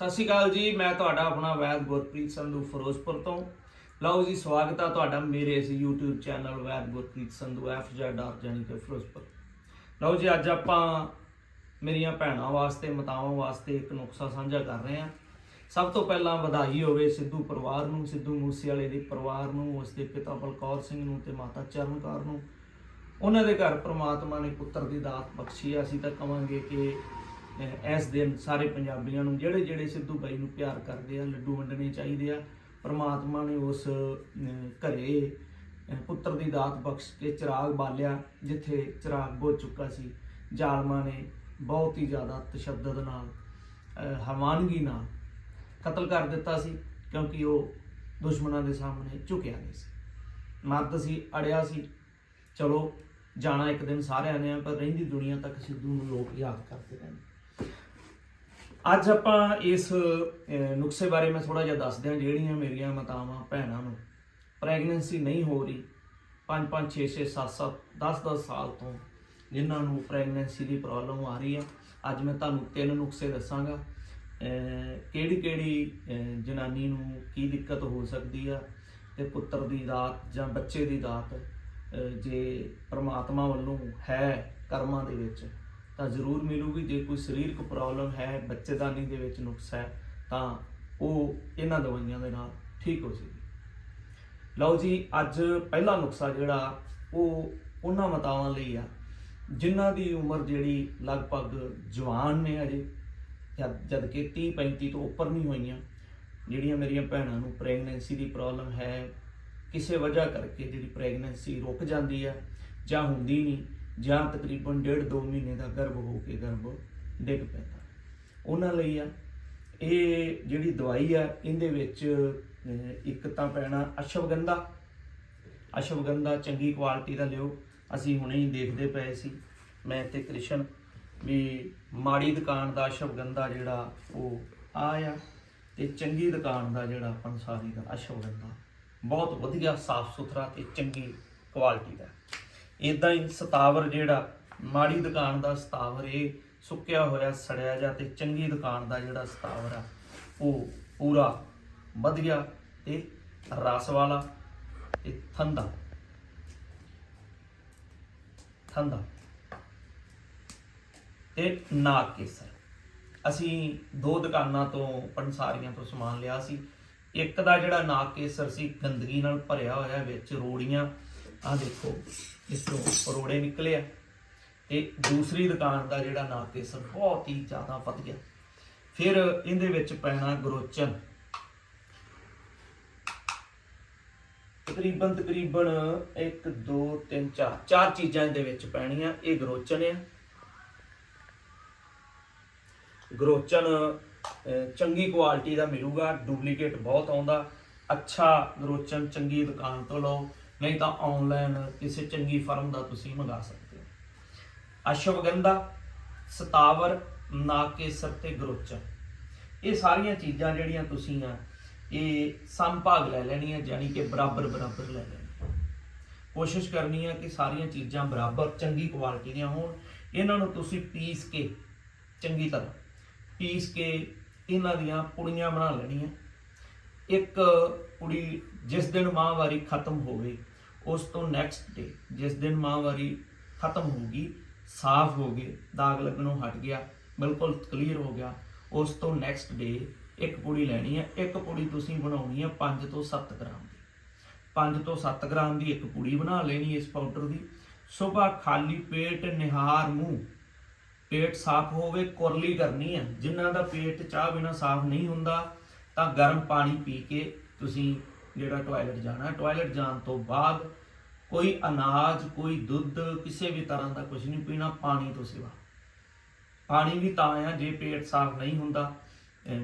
ਸਤਿ ਸ਼੍ਰੀ ਅਕਾਲ ਜੀ, ਮੈਂ ਤੁਹਾਡਾ ਆਪਣਾ ਵੈਦ ਗੁਰਪ੍ਰੀਤ ਸੰਧੂ ਫਿਰੋਜ਼ਪੁਰ ਤੋਂ। ਲਓ ਜੀ, ਸਵਾਗਤ ਆ ਤੁਹਾਡਾ ਮੇਰੇ ਇਸ YouTube ਚੈਨਲ ਵੈਦ ਗੁਰਪ੍ਰੀਤ ਸੰਧੂ FZ ਆਰ ਜਾਨੀ ਕਿ ਫਿਰੋਜ਼ਪੁਰ। ਲਓ ਜੀ, ਅੱਜ ਆਪਾਂ ਮੇਰੀਆਂ ਭੈਣਾਂ ਵਾਸਤੇ, ਮਤਾਵਾਂ ਵਾਸਤੇ ਇੱਕ ਨੁਕਸਾ ਸਾਂਝਾ ਕਰ ਰਹੇ ਹਾਂ। ਸਭ ਤੋਂ ਪਹਿਲਾਂ ਵਧਾਈ ਹੋਵੇ ਸਿੱਧੂ ਪਰਿਵਾਰ ਨੂੰ, ਸਿੱਧੂ ਮੂਸੇਵਾਲੇ ਦੇ ਪਰਿਵਾਰ ਨੂੰ, ਉਸ ਦੇ ਪਿਤਾ ਬਲਕੌਰ ਸਿੰਘ ਨੂੰ ਤੇ ਮਾਤਾ ਚਰਨ ਕੌਰ ਨੂੰ। ਉਹਨਾਂ ਦੇ ਘਰ ਪ੍ਰਮਾਤਮਾ ਨੇ ਪੁੱਤਰ ਦੀ ਦਾਤ ਬਖਸ਼ੀ ਹੈ। ਅਸੀਂ ਤਾਂ ਕਵਾਂਗੇ ਕਿ ਇਸ ਦਿਨ ਸਾਰੇ ਪੰਜਾਬੀਆਂ ਨੂੰ ਜਿਹੜੇ ਜਿਹੜੇ ਸਿੱਧੂ ਬਾਈ ਨੂੰ ਪਿਆਰ ਕਰਦੇ ਆ ਲੱਡੂ ਵੰਡਣੇ ਚਾਹੀਦੇ ਆ ਪ੍ਰਮਾਤਮਾ ਨੇ ਉਸ ਘਰੇ ਪੁੱਤਰ ਦੀ ਦਾਤ ਬਖਸ਼ ਕੇ ਚਿਰਾਗ ਬਾਲਿਆ ਜਿੱਥੇ ਚਿਰਾਗ ਬੁੱਝ ਚੁੱਕਾ ਸੀ। ਜ਼ਾਲਮਾਂ ਨੇ ਬਹੁਤ ਹੀ ਜ਼ਿਆਦਾ ਤਸ਼ੱਦਦ ਨਾਲ ਅਹ, ਹਰਮਾਨਗੀ ਨਾਲ ਕਤਲ ਕਰ ਦਿੱਤਾ ਸੀ ਕਿਉਂਕਿ ਉਹ ਦੁਸ਼ਮਣਾਂ ਦੇ ਸਾਹਮਣੇ ਝੁਕਿਆ ਨਹੀਂ ਸੀ। ਮਰਦ ਸੀ ਅੜਿਆ ਸੀ। ਚਲੋ ਜਾਣਾ ਇੱਕ ਦਿਨ ਸਾਰਿਆਂ ਨੇ ਪਰ ਰਹਿੰਦੀ ਦੁਨੀਆ ਤੱਕ ਸਿੱਧੂ ਨੂੰ ਲੋਕ ਯਾਦ ਕਰਦੇ ਰਹਿੰਦੇ। ਅੱਜ ਆਪਾਂ ਇਸ ਅਹ, ਨੁਕਸੇ ਬਾਰੇ ਮੈਂ ਥੋੜਾ ਜਿਹਾ ਦੱਸ ਦਿਆਂ ਜਿਹੜੀਆਂ ਮੇਰੀਆਂ ਮਾਤਾਵਾਂ ਭੈਣਾਂ ਨੂੰ ਪ੍ਰੈਗਨੈਂਸੀ ਨਹੀਂ ਹੋ ਰਹੀ 5 5 6 6 7 7 10 10 ਸਾਲ ਤੋਂ ਜਿਨ੍ਹਾਂ ਨੂੰ ਪ੍ਰੈਗਨੈਂਸੀ ਦੀ ਪ੍ਰੋਬਲਮ ਆ ਰਹੀ ਆ। ਅੱਜ ਮੈਂ ਤੁਹਾਨੂੰ ਤਿੰਨ ਨੁਕਸੇ ਦੱਸਾਂਗਾ। ਕਿਹੜੀ ਕਿਹੜੀ ਜਨਾਨੀ ਨੂੰ ਕੀ ਦਿੱਕਤ ਹੋ ਸਕਦੀ ਆ ਤੇ ਪੁੱਤਰ ਦੀ ਦਾਤ ਜਾਂ ਬੱਚੇ ਦੀ ਦਾਤ ਜੇ ਪ੍ਰਮਾਤਮਾ ਵੱਲੋਂ ਹੈ ਕਰਮਾਂ ਦੇ ਵਿੱਚ ਤਾਂ ਜ਼ਰੂਰ ਮਿਲੂਗੀ। ਜੇ ਕੋਈ ਸਰੀਰਕ ਪ੍ਰੋਬਲਮ ਹੈ, ਬੱਚੇਦਾਨੀ ਦੇ ਵਿੱਚ ਨੁਕਸ ਹੈ, ਤਾਂ ਉਹ ਇਹਨਾਂ ਦਵਾਈਆਂ ਦੇ ਨਾਲ ਠੀਕ ਹੋ ਜਾਏਗੀ। ਲਓ ਜੀ, ਅੱਜ ਪਹਿਲਾ ਨੁਕਸਾ ਜਿਹੜਾ, ਉਹ ਉਹਨਾਂ ਮਤਾਵਾਂ ਲਈ ਆ, ਜਿਨ੍ਹਾਂ ਦੀ ਉਮਰ ਜਿਹੜੀ ਲਗਭਗ ਜਵਾਨ ਨੇ ਅਜੇ ਜਦ ਜਦ ਕਿ 30 35 ਤੋਂ ਉੱਪਰ ਨਹੀਂ ਹੋਈਆਂ, ਜਿਹੜੀਆਂ ਮੇਰੀਆਂ ਭੈਣਾਂ ਨੂੰ ਪ੍ਰੈਗਨੈਂਸੀ ਦੀ ਪ੍ਰੋਬਲਮ ਹੈ, ਕਿਸੇ ਵਜ੍ਹਾ ਕਰਕੇ ਜਿਹੜੀ ਪ੍ਰੈਗਨੈਂਸੀ ਰੁਕ ਜਾਂਦੀ ਆ ਜਾਂ ਹੁੰਦੀ ਨਹੀਂ ਜਾਂ ਤਕਰੀਬਨ ਡੇਢ ਦੋ ਮਹੀਨੇ ਦਾ ਗਰਭ ਹੋ ਕੇ ਗਰਭ ਡਿੱਗ ਪੈਂਦਾ। ਉਹਨਾਂ ਲਈ ਆ, ਇਹ ਜਿਹੜੀ ਦਵਾਈ ਆ, ਇਹਦੇ ਵਿੱਚ ਇੱਕ ਤਾਂ ਪੈਣਾ ਅਸ਼ਵਗੰਧਾ। ਅਸ਼ਵਗੰਧਾ ਚੰਗੀ ਕੁਆਲਿਟੀ ਦਾ ਲਿਓ। ਅਸੀਂ ਹੁਣੇ ਹੀ ਦੇਖਦੇ ਪਏ ਸੀ, ਮੈਂ ਤੇ ਕ੍ਰਿਸ਼ਨ, ਵੀ ਮਾੜੀ ਦੁਕਾਨ ਦਾ ਅਸ਼ਵਗੰਧਾ ਜਿਹੜਾ ਉਹ ਆਇਆ ਆ ਤੇ ਚੰਗੀ ਦੁਕਾਨ ਦਾ ਜਿਹੜਾ ਪੰਸਾਰੀ ਦਾ ਅਸ਼ਵਗੰਧਾ। ਬਹੁਤ ਵਧੀਆ ਸਾਫ਼ ਸੁਥਰਾ ਤੇ ਚੰਗੀ ਕੁਆਲਿਟੀ ਦਾ। ਇਦਾਂ ਹੀ ਸਤਾਵਰ ਜਿਹੜਾ, ਮਾੜੀ ਦੁਕਾਨ ਦਾ ਸਤਾਵਰ, ਇਹ ਸੁੱਕਿਆ ਹੋਇਆ, ਸੜਿਆ ਜਾਂ ਤੇ ਚੰਗੀ ਦੁਕਾਨ ਦਾ ਜਿਹੜਾ ਸਤਾਵਰ ਆ, ਉਹ ਪੂਰਾ ਵਧੀਆ ਤੇ ਰਸ ਵਾਲਾ ਤੇ ਠੰਡਾ। ਠੰਡਾ। ਤੇ ਨਾਗ ਕੇਸਰ। ਅਸੀਂ ਦੋ ਦੁਕਾਨਾਂ ਤੋਂ ਪੰਸਾਰੀਆਂ ਤੋਂ ਸਮਾਨ ਲਿਆ ਸੀ। ਇੱਕ ਦਾ ਜਿਹੜਾ ਨਾਗ ਕੇਸਰ ਸੀ, ਗੰਦਗੀ ਨਾਲ ਭਰਿਆ ਹੋਇਆ, ਵਿੱਚ ਰੋੜੀਆਂ ਆਹ ਦੇਖੋ ਇਸ ਤੋਂ ਪਰੋੜੇ ਨਿਕਲੇ ਆ ਤੇ ਦੂਸਰੀ ਦੁਕਾਨ ਦਾ ਜਿਹੜਾ ਨਾਗ ਕੇਸਰ ਬਹੁਤ ਹੀ ਜ਼ਿਆਦਾ ਵਧੀਆ ਫਿਰ ਇਹਦੇ ਵਿੱਚ ਪੈਣਾ ਗਰੋਚਨ। ਤਕਰੀਬਨ ਤਕਰੀਬਨ 1 2 3 4 ਚਾਰ ਚੀਜ਼ਾਂ ਇਹਦੇ ਵਿੱਚ ਪੈਣੀਆਂ। ਇਹ ਗਰੋਚਨ ਆ। ਗਰੋਚਨ ਚੰਗੀ ਕੁਆਲਿਟੀ ਦਾ ਮਿਲੂਗਾ, ਡੁਪਲੀਕੇਟ ਬਹੁਤ ਆਉਂਦਾ। ਅੱਛਾ ਗਰੋਚਨ ਚੰਗੀ ਦੁਕਾਨ ਤੋਂ ਲਓ। ਨਹੀਂ ਤਾਂ ਆਨਲਾਈਨ ਕਿਸੇ ਚੰਗੀ ਫਰਮ ਦਾ ਤੁਸੀਂ ਮੰਗਾ ਸਕਦੇ ਹੋ। ਅਸ਼ਵਗੰਧਾ, ਸਤਾਵਰ ਨਾਕੇਸਰ ਤੇ ਗਰੋਚਾ ਇਹ ਸਾਰੀਆਂ ਚੀਜ਼ਾਂ ਜਿਹੜੀਆਂ ਤੁਸੀਂ ਆ, ਇਹ ਸੰਭਾਗ ਲੈ ਲੈਣੀਆਂ ਯਾਨੀ ਕਿ ਬਰਾਬਰ ਬਰਾਬਰ ਲੈ ਲੈਣੀਆਂ। ਕੋਸ਼ਿਸ਼ ਕਰਨੀ ਆ ਕਿ ਸਾਰੀਆਂ ਚੀਜ਼ਾਂ ਬਰਾਬਰ, ਚੰਗੀ ਕੁਆਲਿਟੀ ਦੀਆਂ ਹੋਣ। ਇਹਨਾਂ ਨੂੰ ਤੁਸੀਂ ਪੀਸ ਕੇ, ਚੰਗੀ ਤਰ੍ਹਾਂ ਪੀਸ ਕੇ ਇਹਨਾਂ ਦੀਆਂ ਪੁੜੀਆਂ ਬਣਾ ਲੈਣੀਆਂ। ਇੱਕ ਕੁੜੀ ਜਿਸ ਦਿਨ ਮਾਹਵਾਰੀ ਖਤਮ ਹੋਵੇ ਉਸ ਤੋਂ ਨੈਕਸਟ ਡੇ ਜਿਸ ਦਿਨ ਮਾਹਵਾਰੀ ਖਤਮ ਹੋ ਗਈ, ਸਾਫ਼ ਹੋ ਗਏ, ਦਾਗ ਲੱਗਣੋਂ ਹਟ ਗਿਆ, ਬਿਲਕੁਲ ਕਲੀਅਰ ਹੋ ਗਿਆ, ਉਸ ਤੋਂ ਨੈਕਸਟ ਡੇ ਇੱਕ ਪੁੜੀ ਲੈਣੀ ਹੈ, ਇੱਕ ਪੁੜੀ ਤੁਸੀਂ ਬਣਾਉਣੀ ਹੈ 5 ਤੋਂ 7 ਗ੍ਰਾਮ ਦੀ। 5 ਤੋਂ 7 ਗ੍ਰਾਮ ਦੀ ਇੱਕ ਪੁੜੀ ਬਣਾ ਲੈਣੀ ਇਸ ਪਾਊਡਰ ਦੀ। ਸਵੇਰ ਖਾਲੀ ਪੇਟ ਨਿਹਾਰ ਮੂੰਹ, ਪੇਟ ਸਾਫ਼ ਹੋਵੇ, ਕੁਰਲੀ ਕਰਨੀ ਹੈ। ਜਿਨ੍ਹਾਂ ਦਾ ਪੇਟ ਚਾਹ ਬਿਨਾ ਸਾਫ਼ ਨਹੀਂ ਹੁੰਦਾ, ਤਾਂ ਗਰਮ ਪਾਣੀ ਪੀ ਕੇ ਤੁਸੀਂ ਜਿਹੜਾ ਟਾਇਲਟ ਜਾਣਾ ਟਾਇਲਟ ਜਾਣ ਤੋਂ ਬਾਅਦ ਕੋਈ ਅਨਾਜ, ਕੋਈ ਦੁੱਧ, ਕਿਸੇ ਵੀ ਤਰ੍ਹਾਂ ਦਾ ਕੁਝ ਨਹੀਂ ਪੀਣਾ, ਪਾਣੀ ਤੋਂ ਸਿਵਾ। ਪਾਣੀ ਵੀ ਤਾਂ ਆ, ਜੇ ਪੇਟ ਸਾਫ਼ ਨਹੀਂ ਹੁੰਦਾ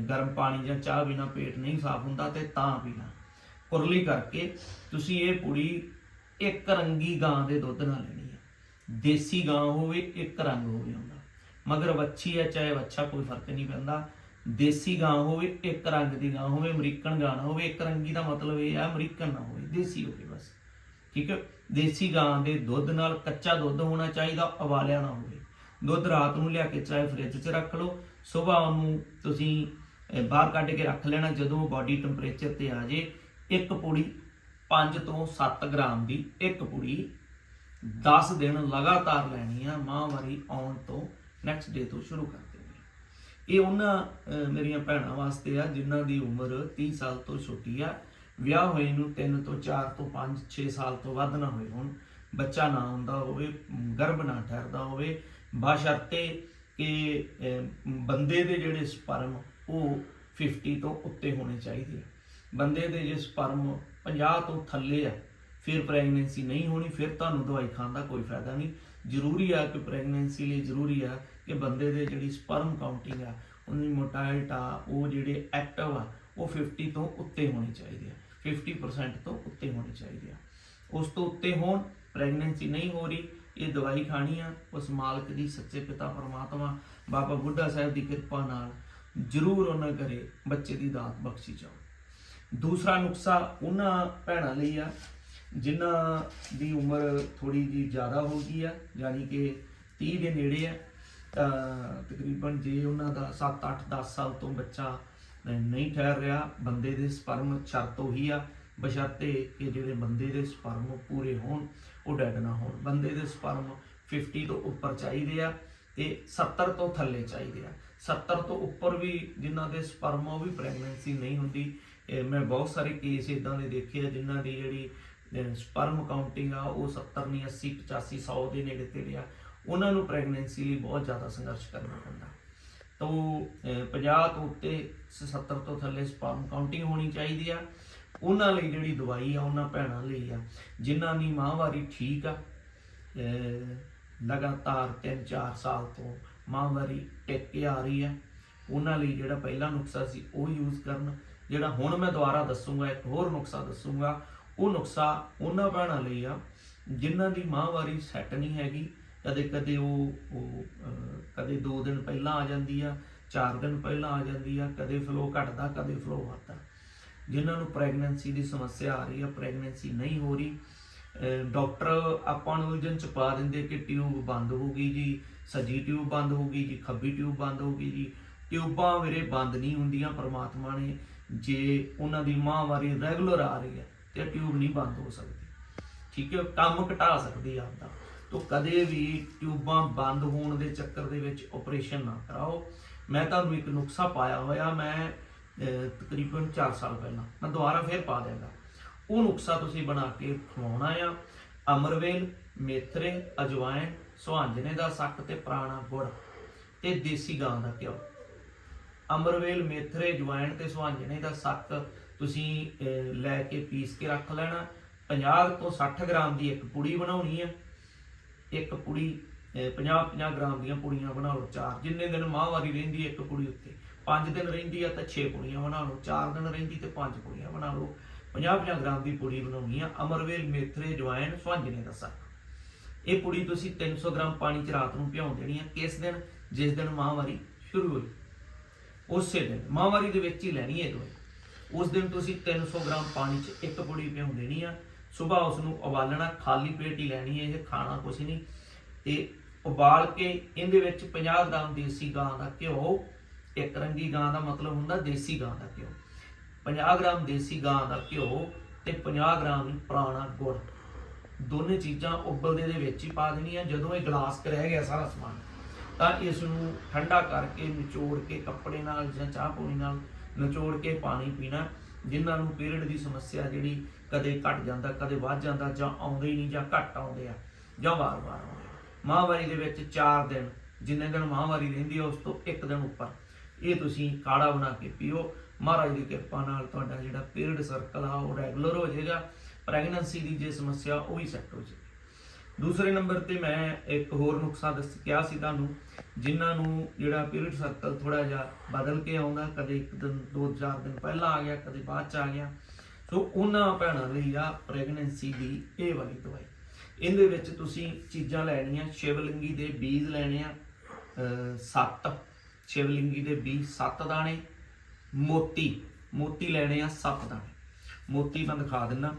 ਗਰਮ ਪਾਣੀ ਜਾਂ ਚਾਹ ਬਿਨਾ ਪੇਟ ਨਹੀਂ ਸਾਫ਼ ਹੁੰਦਾ ਤੇ ਤਾਂ ਪੀਣਾ। ਕੁਰਲੀ ਕਰਕੇ ਤੁਸੀਂ ਇਹ ਪੁੜੀ ਇੱਕ ਰੰਗੀ ਗਾਂ ਦੇ ਦੁੱਧ ਨਾਲ ਲੈਣੀ ਹੈ। ਦੇਸੀ ਗਾਂ ਹੋਵੇ, ਇੱਕ ਰੰਗ ਹੋਵੇ ਹੁੰਦਾ ਮਗਰ ਵੱਛੀ ਹੈ, ਚਾਹੇ ਵੱਛਾ, ਕੋਈ ਫ਼ਰਕ ਨਹੀਂ ਪੈਂਦਾ। ਦੇਸੀ ਗਾਂ ਹੋਵੇ, ਇੱਕ ਰੰਗ ਦੀ ਗਾਂ ਹੋਵੇ, ਅਮਰੀਕਨ ਗਾਂ ਨਾ ਹੋਵੇ, ਇੱਕ ਰੰਗੀ ਦਾ ਮਤਲਬ ਇਹ ਹੈ ਅਮਰੀਕਨ ਨਾ ਹੋਵੇ, ਦੇਸੀ ਹੋਵੇ ਬਸ। ਠੀਕ ਹੈ? ਦੇਸੀ ਗਾਂ ਦੇ ਦੁੱਧ ਨਾਲ ਕੱਚਾ ਦੁੱਧ ਹੋਣਾ ਚਾਹੀਦਾ, ਉਬਾਲਿਆ ਨਾ ਹੋਵੇ। ਦੁੱਧ ਰਾਤ ਨੂੰ ਲਿਆ ਕੇ ਚਾਹੇ ਫ੍ਰਿਜ 'ਚ ਰੱਖ ਲਓ ਸਵੇਰ ਉਹਨੂੰ ਤੁਸੀਂ ਬਾਹਰ ਕੱਢ ਕੇ ਰੱਖ ਲੈਣਾ, ਜਦੋਂ ਬਾਡੀ ਟੈਂਪਰੇਚਰ ਤੇ ਆ ਜੇ, ਇੱਕ ਪੁੜੀ 5 ਤੋਂ 7 ਗ੍ਰਾਮ ਦੀ, ਇੱਕ ਪੁੜੀ 10 ਦਿਨ ਲਗਾਤਾਰ ਲੈਣੀ ਆ ਮਾਹਵਾਰੀ ਆਉਣ ਤੋਂ ਨੈਕਸਟ ਡੇ ਤੋਂ ਸ਼ੁਰੂ ਕਰ ਇਹ ਉਹਨਾਂ ਮੇਰੀਆਂ ਭੈਣਾਂ ਵਾਸਤੇ ਆ, ਜਿਨ੍ਹਾਂ ਦੀ ਉਮਰ 30 ਸਾਲ ਤੋਂ ਛੋਟੀ ਆ। ਵਿਆਹ ਹੋਏ ਨੂੰ 3 ਤੋਂ 4 ਤੋਂ 5 6 ਸਾਲ ਤੋਂ ਵੱਧ ਨਾ ਹੋਏ ਹੋਣ। ਬੱਚਾ ਨਾ ਹੁੰਦਾ ਹੋਵੇ, ਗਰਭ ਨਾ ਠਹਿਰਦਾ ਹੋਵੇ। ਬਾਸ਼ਰਤੇ ਕਿ ਬੰਦੇ ਦੇ ਜਿਹੜੇ ਸਪਰਮ, ਉਹ 50 ਤੋਂ ਉੱਤੇ ਹੋਣੇ ਚਾਹੀਦੇ ਆ। ਬੰਦੇ ਦੇ ਜੇ ਸਪਰਮ 50 ਤੋਂ ਥੱਲੇ ਆ, ਫਿਰ ਪ੍ਰੈਗਨੈਂਸੀ ਨਹੀਂ ਹੋਣੀ, ਫਿਰ ਤੁਹਾਨੂੰ ਦਵਾਈ ਖਾਣ ਦਾ ਕੋਈ ਫਾਇਦਾ ਨਹੀਂ। ਜ਼ਰੂਰੀ ਆ ਕਿ ਪ੍ਰੈਗਨੈਂਸੀ ਲਈ ਜ਼ਰੂਰੀ ਆ ਕਿ ਬੰਦੇ ਦੇ ਜਿਹੜੀ ਸਪਰਮ ਕਾਊਂਟਿੰਗ ਆ, ਉਹਦੀ ਮੋਟਾਇਲਟ ਆ, ਉਹ ਜਿਹੜੇ ਐਕਟਿਵ ਆ, ਉਹ 50 ਤੋਂ ਉੱਤੇ ਹੋਣੇ ਚਾਹੀਦੇ ਆ। 50% ਤੋਂ ਉੱਤੇ ਹੋਣੇ ਚਾਹੀਦੇ ਆ। ਉਸ ਤੋਂ ਉੱਤੇ ਹੋਣ ਪ੍ਰੈਗਨੈਂਸੀ ਨਹੀਂ ਹੋ ਰਹੀ, ਇਹ ਦਵਾਈ ਖਾਣੀ ਆ, ਉਸ ਮਾਲਕ ਦੀ ਸੱਚੇ ਪਿਤਾ ਪਰਮਾਤਮਾ, ਬਾਬਾ ਬੁੱਢਾ ਸਾਹਿਬ ਦੀ ਕਿਰਪਾ ਨਾਲ ਜ਼ਰੂਰ ਉਹਨਾਂ ਘਰੇ ਬੱਚੇ ਦੀ ਦਾਤ ਬਖਸ਼ੀ ਜਾਓ ਦੂਸਰਾ ਨੁਕਸਾ ਉਹਨਾਂ ਭੈਣਾਂ ਲਈ ਆ, ਜਿਨ੍ਹਾਂ ਦੀ ਉਮਰ ਥੋੜੀ ਜੀ ਜ਼ਿਆਦਾ ਹੋ ਗਈ ਆ, ਯਾਨੀ ਕਿ 30 ਦੇ ਨੇੜੇ ਆ ਤਕਰੀਬਨ ਜੇ ਉਹਨਾਂ ਦਾ 7 8 10 ਸਾਲ ਤੋਂ ਬੱਚਾ ਨਹੀਂ ਠਹਿਰ ਰਿਹਾ, ਬੰਦੇ ਦੇ ਸਪਰਮ ਸ਼ਰਤ ਉਹੀ ਆ, ਬਸ਼ਰਤੇ ਕਿ ਜਿਹੜੇ ਬੰਦੇ ਦੇ ਸਪਰਮ ਪੂਰੇ ਹੋਣ, ਉਹ ਡੈਡ ਨਾ ਹੋਣ। ਬੰਦੇ ਦੇ ਸਪਰਮ 50 ਤੋਂ ਉੱਪਰ ਚਾਹੀਦੇ ਆ ਤੇ 70 ਤੋਂ ਥੱਲੇ ਚਾਹੀਦੇ ਆ। 70 ਤੋਂ ਉੱਪਰ ਵੀ ਜਿਨ੍ਹਾਂ ਦੇ ਸਪਰਮ ਉਹ ਵੀ ਪ੍ਰੈਗਨੈਂਸੀ ਨਹੀਂ ਹੁੰਦੀ, ਇਹ ਮੈਂ ਬਹੁਤ ਸਾਰੇ ਕੇਸ ਇਦਾਂ ਦੇ ਦੇਖੇ ਆ, ਜਿਨ੍ਹਾਂ ਦੀ ਜਿਹੜੀ ਸਪਰਮ ਕਾਊਂਟਿੰਗ ਆ, ਉਹ 70 ਨਹੀਂ 80 85 100 ਦੇ ਨੇੜੇ ਤੇੜੇ ਆ। ਉਹਨਾਂ ਨੂੰ ਪ੍ਰੈਗਨੈਂਸੀ ਲਈ ਬਹੁਤ ਜ਼ਿਆਦਾ ਸੰਘਰਸ਼ ਕਰਨਾ ਪੈਂਦਾ। ਤਾਂ ਉਹ, 50 ਤੋਂ ਉੱਤੇ 70 ਤੋਂ ਥੱਲੇ ਸਪਰਮ ਕਾਊਂਟਿੰਗ ਹੋਣੀ ਚਾਹੀਦੀ ਆ। ਉਹਨਾਂ ਲਈ ਜਿਹੜੀ ਦਵਾਈ ਆ ਉਹਨਾਂ ਭੈਣਾਂ ਲਈ ਆ ਜਿਨ੍ਹਾਂ ਦੀ ਮਾਹਵਾਰੀ ਠੀਕ ਆ ਲਗਾਤਾਰ 3-4 ਸਾਲ ਤੋਂ ਮਾਹਵਾਰੀ ਟਿਕ ਕੇ ਆ ਰਹੀ ਆ। ਉਹਨਾਂ ਲਈ ਜਿਹੜਾ ਪਹਿਲਾ ਨੁਕਸਾ ਸੀ ਉਹ ਯੂਜ਼ ਕਰਨ। ਜਿਹੜਾ ਹੁਣ ਮੈਂ ਦੁਬਾਰਾ ਦੱਸੂਗਾ ਇੱਕ ਹੋਰ ਨੁਕਸਾ ਦੱਸੂਗਾ ਉਹ ਨੁਕਸਾ ਉਹਨਾਂ ਭੈਣਾਂ ਲਈ ਆ ਜਿਨ੍ਹਾਂ ਦੀ ਮਾਹਵਾਰੀ ਸੈੱਟ ਨਹੀਂ ਹੈਗੀ। ਕਦੇ ਕਦੇ ਉਹ ਉਹ ਕਦੇ 2 ਦਿਨ ਪਹਿਲਾਂ ਆ ਜਾਂਦੀ ਆ 4 ਦਿਨ ਪਹਿਲਾਂ ਆ ਜਾਂਦੀ ਆ ਕਦੇ ਫਲੋ ਘਟਦਾ ਕਦੇ ਫਲੋ ਵੱਧਦਾ। ਜਿਨ੍ਹਾਂ ਨੂੰ ਪ੍ਰੈਗਨੈਂਸੀ ਦੀ ਸਮੱਸਿਆ ਆ ਰਹੀ ਆ ਪ੍ਰੈਗਨੈਂਸੀ ਨਹੀਂ ਹੋ ਰਹੀ ਅਹ, ਡਾਕਟਰ ਆਪਾਂ ਨੂੰ ਉਲਝਣ ਚ ਪਾ ਦਿੰਦੇ ਕਿ ਟਿਊਬ ਬੰਦ ਹੋ ਗਈ ਜੀ ਸੱਜੀ ਟਿਊਬ ਬੰਦ ਹੋ ਗਈ ਜੀ ਖੱਬੀ ਟਿਊਬ ਬੰਦ ਹੋ ਗਈ ਜੀ। ਟਿਊਬਾਂ ਵੀਰੇ ਬੰਦ ਨਹੀਂ ਹੁੰਦੀਆਂ ਪਰਮਾਤਮਾ ਨੇ ਜੇ ਉਹਨਾਂ ਦੀ ਮਾਹਵਾਰੀ ਰੈਗੂਲਰ ਆ ਰਹੀ ਹੈ ਤੇ ਟਿਊਬ ਨਹੀਂ ਬੰਦ ਹੋ ਸਕਦੀ। ਠੀਕ ਹੈ ਕੰਮ ਘਟਾ ਸਕਦੀ ਆ ਆਪਦਾ। ਤੋਂ ਕਦੇ ਵੀ ਟਿਊਬਾਂ ਬੰਦ ਹੋਣ ਦੇ ਚੱਕਰ ਦੇ ਵਿੱਚ ਆਪਰੇਸ਼ਨ ਨਾ ਕਰਾਓ। ਮੈਂ ਤੁਹਾਨੂੰ ਇੱਕ ਨੁਕਸਾ ਪਾਇਆ ਹੋਇਆ, ਮੈਂ ਤਕਰੀਬਨ 4 ਸਾਲ ਪਹਿਲਾਂ। ਮੈਂ ਦੁਬਾਰਾ ਫੇਰ ਪਾ ਦਿਆਂਗਾ। ਉਹ ਨੁਕਸਾ ਤੁਸੀਂ ਬਣਾ ਕੇ ਖਵਾਉਣਾ ਆ। ਅਮਰਵੇਲ ਮੇਥਰੇ ਅਜਵਾਇਣ, ਸੁਹਾਂਜਣੇ ਦਾ ਸੱਕ ਤੇ ਪੁਰਾਣਾ ਗੁੜ ਤੇ ਦੇਸੀ ਗਾਂ ਦਾ ਘਿਓ। ਅਮਰਵੇਲ ਮੇਥਰੇ ਜਵੈਣ ਤੇ ਸੁਹਾਂਜਣੇ ਦਾ ਸੱਕ ਤੁਸੀਂ ਲੈ ਕੇ ਪੀਸ ਕੇ ਰੱਖ ਲੈਣਾ। 50 ਤੋਂ 60 ਗ੍ਰਾਮ ਦੀ ਇੱਕ ਪੁੜੀ ਬਣਾਉਣੀ ਹੈ ਇੱਕ ਪੁੜੀ 50 50 ਗ੍ਰਾਮ ਦੀਆਂ ਪੁੜੀਆਂ ਬਣਾ ਲਓ, ਚਾਰ। ਜਿੰਨੇ ਦਿਨ ਮਾਹਵਾਰੀ ਰਹਿੰਦੀ ਹੈ ਇੱਕ ਪੁੜੀ ਉੱਤੇ 5 ਦਿਨ ਰਹਿੰਦੀ ਆ ਤਾਂ 6 ਪੁੜੀਆਂ ਬਣਾ ਲਓ 4 ਦਿਨ ਰਹਿੰਦੀ ਤੇ 5 ਪੁੜੀਆਂ ਬਣਾ ਲਓ। 50 50 ਗ੍ਰਾਮ ਦੀ ਪੁੜੀ ਬਣਾਉਣੀ ਆ ਅਮਰਵੇਲ, ਮੇਥਰੇ ਜਵਾਇਨ ਸੁਹਾਂਜਣੇ ਦਾ ਸੱਕ ਇਹ ਪੁੜੀ ਤੁਸੀਂ 300 ਗ੍ਰਾਮ ਪਾਣੀ ਚ ਰਾਤ ਨੂੰ ਭਿਉਂ ਦੇਣੀ ਆ ਕਿਸ ਦਿਨ? ਜਿਸ ਦਿਨ ਮਾਹਵਾਰੀ ਸ਼ੁਰੂ ਹੋਈ। ਉਸੇ ਦਿਨ ਮਾਹਵਾਰੀ ਦੇ ਵਿੱਚ ਹੀ ਲੈਣੀ ਹੈ ਦਵਾਈ ਉਸ ਦਿਨ ਤੁਸੀਂ 300 ਗ੍ਰਾਮ ਪਾਣੀ 'ਚ ਇੱਕ ਪੁੜੀ ਭਿਉਂ ਦੇਣੀ ਆ ਸਵੇਰ ਉਸ ਨੂੰ ਉਬਾਲਣਾ, ਖਾਲੀ ਪੇਟ ਹੀ ਲੈਣੀ ਹੈ, ਇਹ ਖਾਣਾ ਕੁਛ ਨਹੀਂ। ਤੇ ਉਬਾਲ ਕੇ ਇਹਦੇ ਵਿੱਚ 50 ਗ੍ਰਾਮ ਦੇਸੀ ਗਾਂ ਦਾ ਘਿਓ, ਇੱਕ ਰੰਗੀ ਗਾਂ ਦਾ ਮਤਲਬ ਹੁੰਦਾ ਦੇਸੀ ਗਾਂ ਦਾ ਘਿਓ। 50 ਗ੍ਰਾਮ ਦੇਸੀ ਗਾਂ ਦਾ ਘਿਓ ਤੇ 50 ਗ੍ਰਾਮ ਪੁਰਾਣਾ ਗੁੜ। ਦੋਨੇ ਚੀਜ਼ਾਂ ਉਬਲਦੇ ਦੇ ਵਿੱਚ ਹੀ ਪਾ ਦੇਣੀਆਂ, ਜਦੋਂ ਇਹ ਗਲਾਸ ਕ ਰਹਿ ਗਿਆ ਸਾਰਾ ਸਮਾਨ। ਤਾਂ ਇਸ ਨੂੰ ਠੰਡਾ ਕਰਕੇ ਨਿਚੋੜ ਕੇ ਕੱਪੜੇ ਨਾਲ ਜਾਂ ਚਾਹ ਪੋਣੀ ਨਾਲ ਨਿਚੋੜ ਕੇ ਪਾਣੀ ਪੀਣਾ, ਜਿਨ੍ਹਾਂ ਨੂੰ ਪੀਰੀਅਡ ਦੀ ਸਮੱਸਿਆ ਜਿਹੜੀ ਕਦੇ ਘਟ ਜਾਂਦਾ, ਕਦੇ ਵੱਧ ਜਾਂਦਾ, ਜਾਂ ਆਉਂਦੇ ਹੀ ਨਹੀਂ, ਜਾਂ ਘਟ ਆਉਂਦੇ ਆ, ਜਾਂ ਵਾਰ-ਵਾਰ ਆਉਂਦੇ ਆ। ਮਾਹਵਾਰੀ ਦੇ ਵਿੱਚ 4 ਦਿਨ, ਜਿੰਨੇ ਦਿਨ ਮਾਹਵਾਰੀ ਰਹਿੰਦੀ ਹੈ ਉਸ ਤੋਂ ਇੱਕ ਦਿਨ ਉੱਪਰ। ਇਹ ਤੁਸੀਂ ਕਾੜਾ ਬਣਾ ਕੇ ਪੀਓ। ਮਹਾਰਾਜ ਦੀ ਕਿਰਪਾ ਨਾਲ ਤੁਹਾਡਾ ਜਿਹੜਾ ਪੀਰੀਅਡ ਸਰਕਲ ਆ, ਉਹ ਰੈਗੂਲਰ ਹੋ ਜਾਏਗਾ। ਪ੍ਰੈਗਨੈਂਸੀ ਦੀ ਜੇ ਸਮੱਸਿਆ, ਉਹ ਵੀ ਸੈੱਟ ਹੋ ਜਾਏਗੀ। ਦੂਸਰੇ ਨੰਬਰ ਤੇ ਮੈਂ ਇੱਕ ਹੋਰ ਨੁਕਸਾ ਦੱਸ, ਕਿਹਾ ਸੀ ਤੁਹਾਨੂੰ, ਜਿਨ੍ਹਾਂ ਨੂੰ ਜਿਹੜਾ ਪੀਰੀਅਡ ਸਰਕਲ ਥੋੜਾ ਜਿਹਾ ਬਦਲ ਕੇ ਆਉਂਦਾ, ਕਦੇ ਇੱਕ ਦਿਨ, ਦੋ ਚਾਰ ਦਿਨ ਪਹਿਲਾਂ ਆ ਗਿਆ, ਕਦੇ ਬਾਅਦ ਚ ਆ ਗਿਆ। ਸੋ ਉਹਨਾਂ ਭੈਣਾਂ ਲਈ ਆ ਪ੍ਰੈਗਨੈਂਸੀ ਦੀ ਇਹ ਵਾਲੀ ਦਵਾਈ। ਇਹਦੇ ਵਿੱਚ ਤੁਸੀਂ ਚੀਜ਼ਾਂ ਲੈਣੀਆਂ, ਸ਼ਿਵਲਿੰਗੀ ਦੇ ਬੀਜ ਲੈਣੇ ਆ 7 ਸ਼ਿਵਲਿੰਗੀ ਦੇ ਬੀਜ 7 ਦਾਣੇ, ਮੋਤੀ। ਮੋਤੀ ਲੈਣੇ ਆ 7 ਦਾਣੇ। ਮੋਤੀ ਮੈਂ ਦਿਖਾ ਦਿੰਨਾ।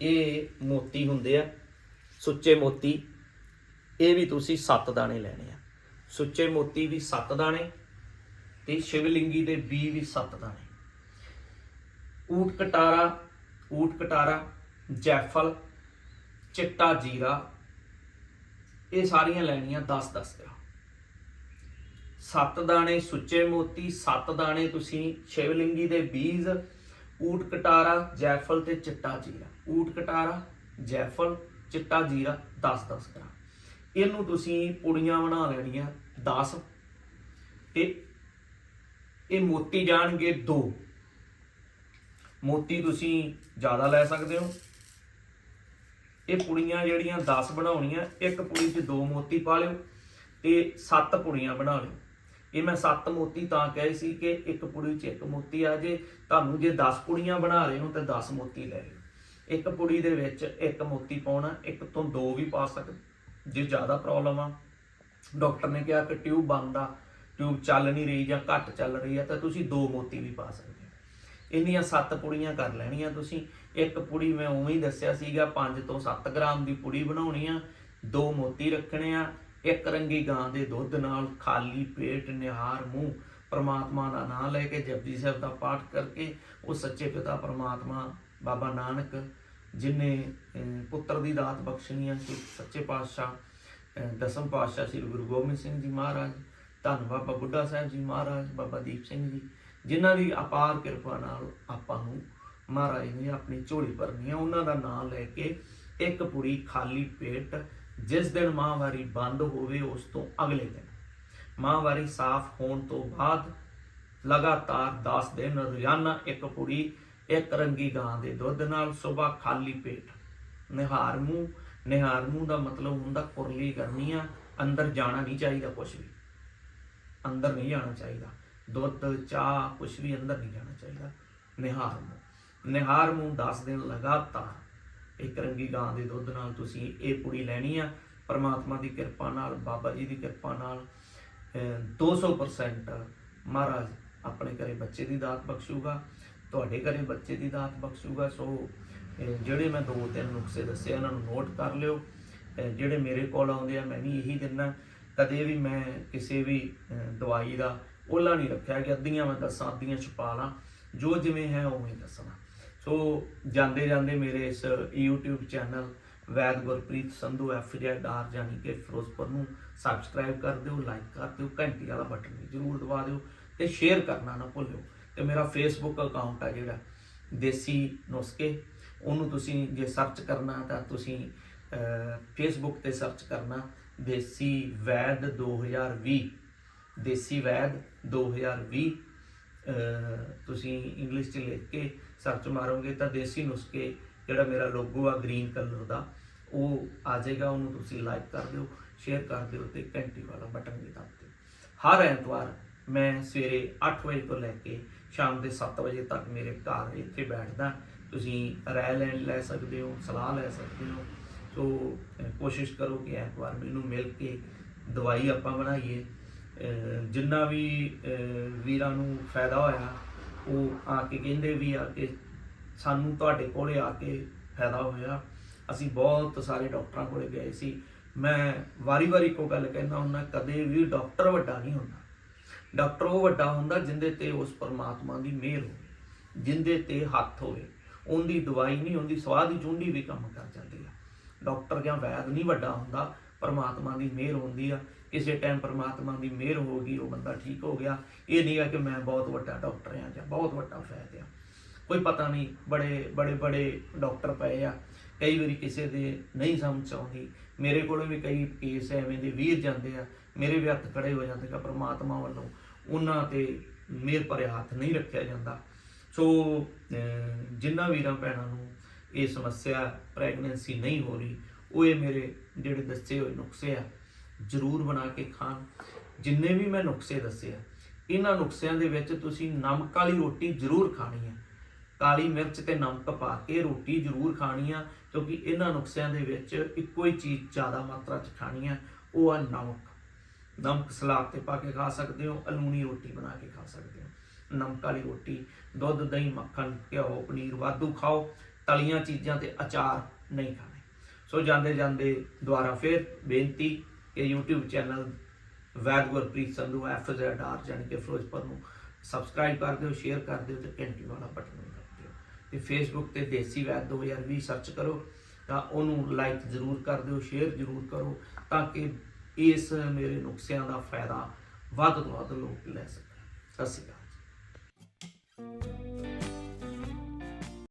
ਇਹ ਮੋਤੀ ਹੁੰਦੇ ਆ, ਸੁੱਚੇ ਮੋਤੀ। ਇਹ ਵੀ ਤੁਸੀਂ 7 ਦਾਣੇ ਲੈਣੇ ਆ। ਸੁੱਚੇ ਮੋਤੀ ਵੀ 7 ਦਾਣੇ ਤੇ ਸ਼ਿਵਲਿੰਗੀ ਦੇ ਬੀ ਵੀ 7 ਦਾਣੇ। ਊਟ ਕਟਾਰਾ ਊਟ ਕਟਾਰਾ, ਜੈਫਲ, ਚਿੱਟਾ ਜੀਰਾ, ਇਹ ਸਾਰੀਆਂ ਲੈਣੀਆਂ 10 10 ਗ੍ਰਾਮ। ਸੱਤ ਦਾਣੇ ਸੁੱਚੇ ਮੋਤੀ, ਸੱਤ ਦਾਣੇ ਤੁਸੀਂ ਸ਼ਿਵਲਿੰਗੀ ਦੇ ਬੀਜ, ਊਟ ਕਟਾਰਾ, ਜੈਫਲ ਤੇ ਚਿੱਟਾ ਜੀਰਾ। ਊਟ ਕਟਾਰਾ, ਜੈਫਲ, ਚਿੱਟਾ ਜੀਰਾ 10 10 ਗ੍ਰਾਮ। ਇਹਨੂੰ ਤੁਸੀਂ ਪੁੜੀਆਂ ਬਣਾ ਲੈਣੀਆਂ 10 ਤੇ ਇਹ ਮੋਤੀ ਜਾਣਗੇ 2 ਮੋਤੀ ਤੁਸੀਂ ਜ਼ਿਆਦਾ ਲੈ ਸਕਦੇ ਹੋ। ਇਹ ਪੁੜੀਆਂ ਜਿਹੜੀਆਂ 10 ਬਣਾਉਣੀਆਂ, ਇੱਕ ਪੁੜੀ 'ਚ ਦੋ ਮੋਤੀ ਪਾ ਲਿਓ ਤੇ 7 ਪੁੜੀਆਂ ਬਣਾ ਲਿਓ। ਇਹ ਮੈਂ 7 ਮੋਤੀ ਤਾਂ ਕਹੇ ਸੀ ਕਿ ਇੱਕ ਪੁੜੀ 'ਚ ਇੱਕ ਮੋਤੀ ਆ ਜੇ, ਤੁਹਾਨੂੰ ਜੇ 10 ਪੁੜੀਆਂ ਬਣਾ ਰਹੇ ਹੋ ਤਾਂ 10 ਮੋਤੀ ਲੈ ਲਿਓ। ਇੱਕ ਪੁੜੀ ਦੇ ਵਿੱਚ ਇੱਕ ਮੋਤੀ ਪਾਉਣਾ, ਇੱਕ ਤੋਂ ਦੋ ਵੀ ਪਾ ਸਕਦੇ ਜੇ ਜ਼ਿਆਦਾ ਪ੍ਰੋਬਲਮ ਆ। ਡਾਕਟਰ ਨੇ ਕਿਹਾ ਕਿ ਟਿਊਬ ਬੰਦ ਆ, ਟਿਊਬ ਚੱਲ ਨਹੀਂ ਰਹੀ ਜਾਂ ਘੱਟ ਚੱਲ ਰਹੀ ਆ, ਤਾਂ ਤੁਸੀਂ ਦੋ ਮੋਤੀ ਵੀ ਪਾ ਸਕਦੇ ਹੋ। ਇੰਨੀਆਂ ਸੱਤ ਪੁੜੀਆਂ ਕਰ ਲੈਣੀਆਂ ਤੁਸੀਂ। ਇੱਕ ਪੁੜੀ ਮੈਂ ਉਵੇਂ ਹੀ ਦੱਸਿਆ ਸੀਗਾ 5 ਤੋਂ 7 ਗ੍ਰਾਮ ਦੀ ਪੁੜੀ ਬਣਾਉਣੀ ਆ, ਦੋ ਮੋਤੀ ਰੱਖਣੇ ਆ, ਇੱਕ ਰੰਗੀ ਗਾਂ ਦੇ ਦੁੱਧ ਨਾਲ ਖਾਲੀ ਪੇਟ, ਨਿਹਾਰ ਮੂੰਹ, ਪਰਮਾਤਮਾ ਦਾ ਨਾਮ ਲੈ ਕੇ ਜਪਜੀ ਸਾਹਿਬ ਦਾ ਪਾਠ ਕਰਕੇ ਉਹ ਸੱਚੇ ਪਿਤਾ ਪਰਮਾਤਮਾ, ਬਾਬਾ ਨਾਨਕ, ਜਿਨੇ ਪੁੱਤਰ ਦੀ ਦਾਤ ਬਖਸ਼ਣੀ ਆ, ਸੱਚੇ ਪਾਤਸ਼ਾਹ ਦਸਮ ਪਾਤਸ਼ਾਹ ਸ੍ਰੀ ਗੁਰੂ ਗੋਬਿੰਦ ਸਿੰਘ ਜੀ ਮਹਾਰਾਜ, ਧੰਨ ਬਾਬਾ ਬੁੱਢਾ ਸਾਹਿਬ ਜੀ ਮਹਾਰਾਜ, ਬਾਬਾ ਦੀਪ ਸਿੰਘ ਜੀ, ਜਿਨ੍ਹਾਂ ਦੀ ਅਪਾਰ ਕਿਰਪਾ ਨਾਲ ਆਪਾਂ ਨੂੰ ਮਹਾਰਾਜ ਨੇ ਆਪਣੀ ਝੋਲੀ ਭਰਨੀ ਆ, ਉਹਨਾਂ ਦਾ ਨਾਮ ਲੈ ਕੇ ਇੱਕ ਪੁੜੀ ਖਾਲੀ ਪੇਟ ਜਿਸ ਦਿਨ ਮਾਹਵਾਰੀ ਬੰਦ ਹੋਵੇ ਉਸ ਤੋਂ ਅਗਲੇ ਦਿਨ। ਮਾਹਵਾਰੀ ਸਾਫ਼ ਹੋਣ ਤੋਂ ਬਾਅਦ ਲਗਾਤਾਰ 10 ਦਿਨ ਰੋਜ਼ਾਨਾ ਇੱਕ ਪੁੜੀ ਇੱਕ ਰੰਗੀ ਗਾਂ ਦੇ ਦੁੱਧ ਨਾਲ ਸਵੇਰ ਖਾਲੀ ਪੇਟ, ਨਿਹਾਰ ਮੂੰਹ ਨਿਹਾਰ ਮੂੰਹ ਦਾ ਮਤਲਬ ਹੁੰਦਾ ਕੁਰਲੀ ਕਰਨੀ ਆ, ਅੰਦਰ ਜਾਣਾ ਨਹੀਂ ਚਾਹੀਦਾ ਕੁਝ ਵੀ। ਅੰਦਰ ਨਹੀਂ ਜਾਣਾ ਚਾਹੀਦਾ। ਦੁੱਧ, ਚਾਹ ਕੁਝ ਵੀ ਅੰਦਰ ਨਹੀਂ ਜਾਣਾ ਚਾਹੀਦਾ। ਨਿਹਾਰ ਮੂੰਹ ਨਿਹਾਰ ਮੂੰਹ 10 ਦਿਨ ਲਗਾਤਾਰ ਇੱਕ ਰੰਗੀ ਗਾਂ ਦੇ ਦੁੱਧ ਨਾਲ ਤੁਸੀਂ ਇਹ ਪੁੜੀ ਲੈਣੀ ਆ। ਪਰਮਾਤਮਾ ਦੀ ਕਿਰਪਾ ਨਾਲ, ਬਾਬਾ ਜੀ ਦੀ ਕਿਰਪਾ ਨਾਲ, ਅਹ 200% ਮਹਾਰਾਜ ਆਪਣੇ ਘਰੇ ਬੱਚੇ ਦੀ ਦਾਤ ਬਖਸ਼ੂਗਾ, ਤੁਹਾਡੇ ਘਰੇ ਬੱਚੇ ਦੀ ਦਾਤ ਬਖਸ਼ੂਗਾ। ਸੋ ਜਿਹੜੇ ਮੈਂ ਦੋ ਤਿੰਨ ਨੁਕਸੇ ਦੱਸੇ ਉਹਨਾਂ ਨੂੰ ਨੋਟ ਕਰ ਲਿਓ। ਜਿਹੜੇ ਮੇਰੇ ਕੋਲ ਆਉਂਦੇ ਆ, ਮੈਂ ਵੀ ਇਹੀ ਦਿੰਦਾ। ਕਦੇ ਵੀ ਮੈਂ ਕਿਸੇ ਵੀ ਦਵਾਈ ਦਾ ਉਹਲਾ ਨਹੀਂ ਰੱਖਿਆ ਕਿ ਅੱਧੀਆਂ ਮੈਂ ਦੱਸਾਂ, ਅੱਧੀਆਂ ਛੁਪਾ ਲਾਂ। ਜੋ ਜਿਵੇਂ ਹੈ ਉਵੇਂ ਦੱਸਣਾ। ਸੋ ਜਾਂਦੇ ਜਾਂਦੇ ਮੇਰੇ ਇਸ YouTube ਚੈਨਲ ਵੈਦ ਗੁਰਪ੍ਰੀਤ ਸੰਧੂ ਐਫਜੈਡ ਆਰ ਜਾਨੀ ਕਿ ਫਿਰੋਜ਼ਪੁਰ ਨੂੰ ਸਬਸਕ੍ਰਾਈਬ ਕਰ ਦਿਓ ਲਾਈਕ ਕਰ ਦਿਓ, ਘੰਟੀ ਵਾਲਾ ਬਟਨ ਵੀ ਜ਼ਰੂਰ ਦਬਾ ਦਿਓ ਤੇ ਸ਼ੇਅਰ ਕਰਨਾ ਨਾ ਭੁੱਲਿਓ। ਤੇ ਮੇਰਾ ਫੇਸਬੁੱਕ ਅਕਾਊਂਟ ਆ ਜਿਹੜਾ, ਦੇਸੀ ਨੁਸਖੇ ਉਹਨੂੰ ਤੁਸੀਂ ਜੇ ਸਰਚ ਕਰਨਾ ਤਾਂ ਤੁਸੀਂ ਫੇਸਬੁੱਕ ਤੇ ਸਰਚ ਕਰਨਾ, ਦੇਸੀ ਵੈਦ 2020 ਦੇਸੀ ਵੈਦ 2020 ਅਹ, ਤੁਸੀਂ ਇੰਗਲਿਸ਼ ਚ ਲਿਖ ਕੇ ਸਰਚ ਮਾਰੋਗੇ ਤਾਂ ਦੇਸੀ ਨੁਸਖੇ ਜਿਹੜਾ ਮੇਰਾ ਲੋਗੋ ਆ ਗ੍ਰੀਨ ਕਲਰ ਦਾ, ਉਹ ਆ ਜਾਏਗਾ, ਉਹਨੂੰ ਤੁਸੀਂ ਲਾਈਕ ਕਰ ਦਿਓ ਸ਼ੇਅਰ ਕਰ ਦਿਓ ਤੇ ਘੰਟੀ ਵਾਲਾ ਬਟਨ ਵੀ ਦਬਾ ਦਿਓ। ਹਰ ਐਤਵਾਰ ਮੈਂ ਸਵੇਰੇ 8 ਵਜੇ ਤੋਂ ਲੈ ਕੇ ਸ਼ਾਮ ਦੇ 7 ਵਜੇ ਤੱਕ ਮੇਰੇ ਘਰ ਇੱਥੇ ਬੈਠਦਾ। ਤੁਸੀਂ ਰਾਏ ਲੈਣ ਲੈ ਸਕਦੇ ਹੋ, ਸਲਾਹ ਲੈ ਸਕਦੇ ਹੋ। ਸੋ ਕੋਸ਼ਿਸ਼ ਕਰੋ ਕਿ ਐਤਵਾਰ ਮੈਨੂੰ ਮਿਲ ਕੇ ਦਵਾਈ ਆਪਾਂ ਬਣਾਈਏ। ਅਹ, ਜਿੰਨਾ ਵੀ ਵੀਰਾਂ ਨੂੰ ਫਾਇਦਾ ਹੋਇਆ, ਉਹ ਆ ਕੇ ਕਹਿੰਦੇ ਵੀ ਆ ਕੇ ਸਾਨੂੰ ਤੁਹਾਡੇ ਕੋਲੇ ਆ ਕੇ ਫਾਇਦਾ ਹੋਇਆ। ਅਸੀਂ ਬਹੁਤ ਸਾਰੇ ਡਾਕਟਰਾਂ ਕੋਲੇ ਗਏ ਸੀ। ਮੈਂ ਵਾਰੀ-ਵਾਰੀ ਕੋ ਗੱਲ ਕਹਿੰਦਾ ਹੁੰਦਾ, ਕਦੇ ਵੀ ਡਾਕਟਰ ਵੱਡਾ ਨਹੀਂ ਹੁੰਦਾ। ਡਾਕਟਰ ਉਹ ਵੱਡਾ ਹੁੰਦਾ ਜਿੰਦੇ ਤੇ ਉਸ ਪਰਮਾਤਮਾ ਦੀ ਮਿਹਰ ਹੋਵੇ, ਜਿੰਦੇ ਤੇ ਹੱਥ ਹੋਵੇ। ਉਹਦੀ ਦਵਾਈ ਨਹੀਂ ਉਹਦੀ ਸਵਾਦ ਦੀ ਚੁੰਡੀ ਵੀ ਕੰਮ ਕਰ ਜਾਂਦੀ ਆ। ਡਾਕਟਰ ਜਾਂ ਵੈਦ ਨਹੀਂ ਵੱਡਾ ਹੁੰਦਾ, ਪਰਮਾਤਮਾ ਦੀ ਮਿਹਰ ਹੁੰਦੀ ਆ। ਕਿਸੇ ਟਾਈਮ ਪਰਮਾਤਮਾ ਦੀ ਮਿਹਰ ਹੋ ਗਈ, ਉਹ ਬੰਦਾ ਠੀਕ ਹੋ ਗਿਆ। ਇਹ ਨਹੀਂ ਆ ਕਿ ਮੈਂ ਬਹੁਤ ਵੱਡਾ ਡਾਕਟਰ ਆ ਜਾਂ ਬਹੁਤ ਵੱਡਾ ਵੈਦ ਆ। ਕੋਈ ਪਤਾ ਨਹੀਂ, ਬੜੇ ਬੜੇ ਬੜੇ ਡਾਕਟਰ ਪਏ ਆ। ਕਈ ਵਾਰੀ ਕਿਸੇ ਦੇ ਨਹੀਂ ਸਮਝ ਆਉਂਦੀ। ਮੇਰੇ ਕੋਲੋਂ ਵੀ ਕਈ ਕੇਸ ਐਵੇਂ ਦੇ ਵੀਰ ਜਾਂਦੇ ਆ, ਮੇਰੇ ਵੀ ਹੱਥ ਖੜੇ ਹੋ ਜਾਂਦੇ ਕਿ ਪਰਮਾਤਮਾ ਵੱਲੋਂ ਉਹਨਾਂ ਤੇ ਮਿਹਰ ਭਰਿਆ ਹੱਥ ਨਹੀਂ ਰੱਖਿਆ ਜਾਂਦਾ। ਸੋ ਅਹ ਵੀਰਾਂ ਭੈਣਾਂ ਨੂੰ ਇਹ ਸਮੱਸਿਆ ਪ੍ਰੈਗਨੈਂਸੀ ਨਹੀਂ ਹੋ ਰਹੀ, ਉਹ ਇਹ ਮੇਰੇ ਜਿਹੜੇ ਦੱਸੇ ਹੋਏ ਨੁਕਸੇ ਆ, ਜ਼ਰੂਰ ਬਣਾ ਕੇ ਖਾਣ। ਜਿੰਨੇ ਵੀ ਮੈਂ ਨੁਕਸੇ ਦੱਸੇ ਆ, ਇਹਨਾਂ ਨੁਕਸਿਆਂ ਦੇ ਵਿੱਚ ਤੁਸੀਂ ਨਮਕ ਵਾਲੀ ਰੋਟੀ ਜ਼ਰੂਰ ਖਾਣੀ ਹੈ ਕਾਲੀ ਮਿਰਚ ਤੇ ਨਮਕ ਪਾ ਕੇ ਰੋਟੀ ਜ਼ਰੂਰ ਖਾਣੀ ਆ, ਕਿਉਂਕਿ ਇਹਨਾਂ ਨੁਕਸਿਆਂ ਦੇ ਵਿੱਚ ਇੱਕੋ ਹੀ ਚੀਜ਼ ਜ਼ਿਆਦਾ ਮਾਤਰਾ 'ਚ ਖਾਣੀ ਆ, ਉਹ ਆ ਨਮਕ। ਨਮਕ ਸਲਾਦ ਤੇ ਪਾ ਕੇ ਖਾ ਸਕਦੇ ਹੋ, ਅਲੂਣੀ ਰੋਟੀ ਬਣਾ ਕੇ ਖਾ ਸਕਦੇ ਹੋ। ਨਮਕ ਵਾਲੀ ਰੋਟੀ ਦੁੱਧ, ਦਹੀਂ, ਮੱਖਣ, ਘਿਓ, ਪਨੀਰ, ਵਾਧੂ ਖਾਓ, ਤਲੀਆਂ ਚੀਜ਼ਾਂ ਤੇ ਅਚਾਰ ਨਹੀਂ ਖਾਣੇ। ਸੋ ਜਾਂਦੇ ਜਾਂਦੇ ਦੁਆਰਾ ਫਿਰ ਬੇਨਤੀ ਕਿ YouTube ਚੈਨਲ ਵੈਦ ਗੁਰਪ੍ਰੀਤ ਸੰਧੂ ਐਫਜ਼ੈਡ ਆਰ ਜਾਣੀ ਕਿ ਫਿਰੋਜ਼ਪੁਰ ਨੂੰ ਸਬਸਕ੍ਰਾਈਬ ਕਰ ਦਿਓ ਸ਼ੇਅਰ ਕਰ ਦਿਓ ਤੇ ਘੰਟੀ ਵਾਲਾ ਬਟਨ ਵੀ ਦਿਓ। ਤੇ ਫੇਸਬੁੱਕ ਤੇ ਦੇਸੀ ਵੈਦ 2020 ਸਰਚ ਕਰੋ ਤਾਂ ਉਹਨੂੰ ਲਾਈਕ ਜ਼ਰੂਰ ਕਰ ਦਿਓ ਸ਼ੇਅਰ ਜ਼ਰੂਰ ਕਰੋ ਤਾਂ ਕਿ ਇਸ ਮੇਰੇ ਨੁਕਸਿਆਂ ਦਾ ਫਾਇਦਾ ਵੱਧ ਤੋਂ ਵੱਧ ਲੋਕ ਲੈ ਸਕਣ। ਸਤਿ ਸ਼੍ਰੀ ਅਕਾਲ।